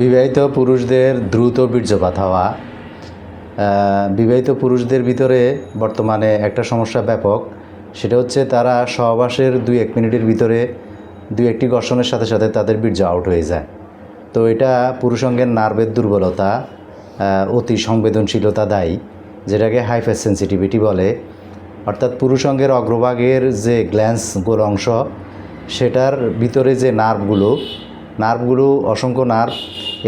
বিবাহিত পুরুষদের দ্রুত বীর্যপাত হওয়া বিবাহিত পুরুষদের ভিতরে বর্তমানে একটা সমস্যা ব্যাপক। সেটা হচ্ছে তারা সহবাসের দুই এক মিনিটের ভিতরে দুই একটি ঘর্ষণের সাথে সাথে তাদের বীর্য আউট হয়ে যায়। তো এটা পুরুষঙ্গের নার্ভের দুর্বলতা অতি সংবেদনশীলতা দায়ী, যেটাকে হাইফার সেন্সিটিভিটি বলে। অর্থাৎ পুরুষঙ্গের অগ্রভাগের যে গ্ল্যান্স গোল অংশ, সেটার ভিতরে যে নার্ভগুলো নার্ভগুলো অসংখ্য নার্ভ।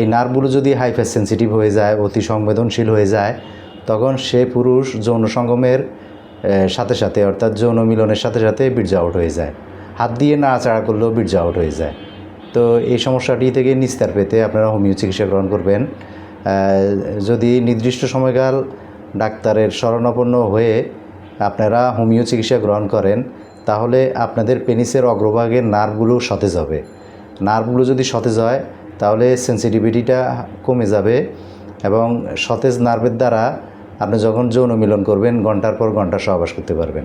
এই নার্ভগুলো যদি হাইফার সেন্সিটিভ হয়ে যায়, অতি সংবেদনশীল হয়ে যায়, তখন সে পুরুষ যৌন সঙ্গমের সাথে সাথে, অর্থাৎ যৌন মিলনের সাথে সাথে বীর্য আউট হয়ে যায়। হাত দিয়ে নাড়াচাড়া করলেও বীর্য আউট হয়ে যায়। তো এই সমস্যাটি থেকে নিস্তার পেতে আপনারা হোমিও চিকিৎসা গ্রহণ করবেন। যদি নির্দিষ্ট সময়কাল ডাক্তারের শরণাপন্ন হয়ে আপনারা হোমিও চিকিৎসা গ্রহণ করেন, তাহলে আপনাদের পেনিসের অগ্রভাগের নার্ভগুলো সতেজ হবে। নার্ভগুলো যদি সতেজ হয়, তাহলে সেন্সিটিভিটিটা কমে যাবে এবং সতেজ নার্ভের দ্বারা আপনি যখন যৌন মিলন করবেন, ঘণ্টার পর ঘণ্টা সহবাস করতে পারবেন।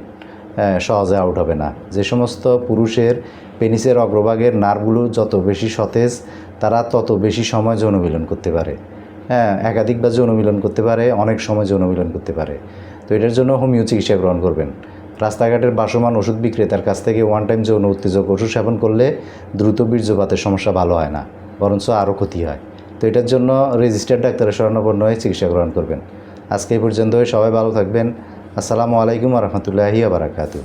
সহজে আউট হবে না। যে সমস্ত পুরুষের পেনিসের অগ্রভাগের নার্ভগুলো যত বেশি সতেজ, তারা তত বেশি সময় যৌন মিলন করতে পারে। হ্যাঁ একাধিকবার যৌন মিলন করতে পারে, অনেক সময় যৌন মিলন করতে পারে। তো এটার জন্য হোমিও চিকিৎসা গ্রহণ করবেন। রাস্তাঘাটের বাসমান ওষুধ বিক্রেতার কাছ থেকে ওয়ান টাইম যৌন উত্তেজক ওষুধ সেবন করলে দ্রুত বীর্যপাতের সমস্যা ভালো হয় না, বরঞ্চ আরও ক্ষতি হয়। তো এটার জন্য রেজিস্টার্ড ডাক্তারের শরণাপন্ন হয়ে চিকিৎসা গ্রহণ করবেন। আজকে এই পর্যন্ত সবাই ভালো থাকবেন। আসসালামু আলাইকুম রহমতুল্লাহি আবরাকাতু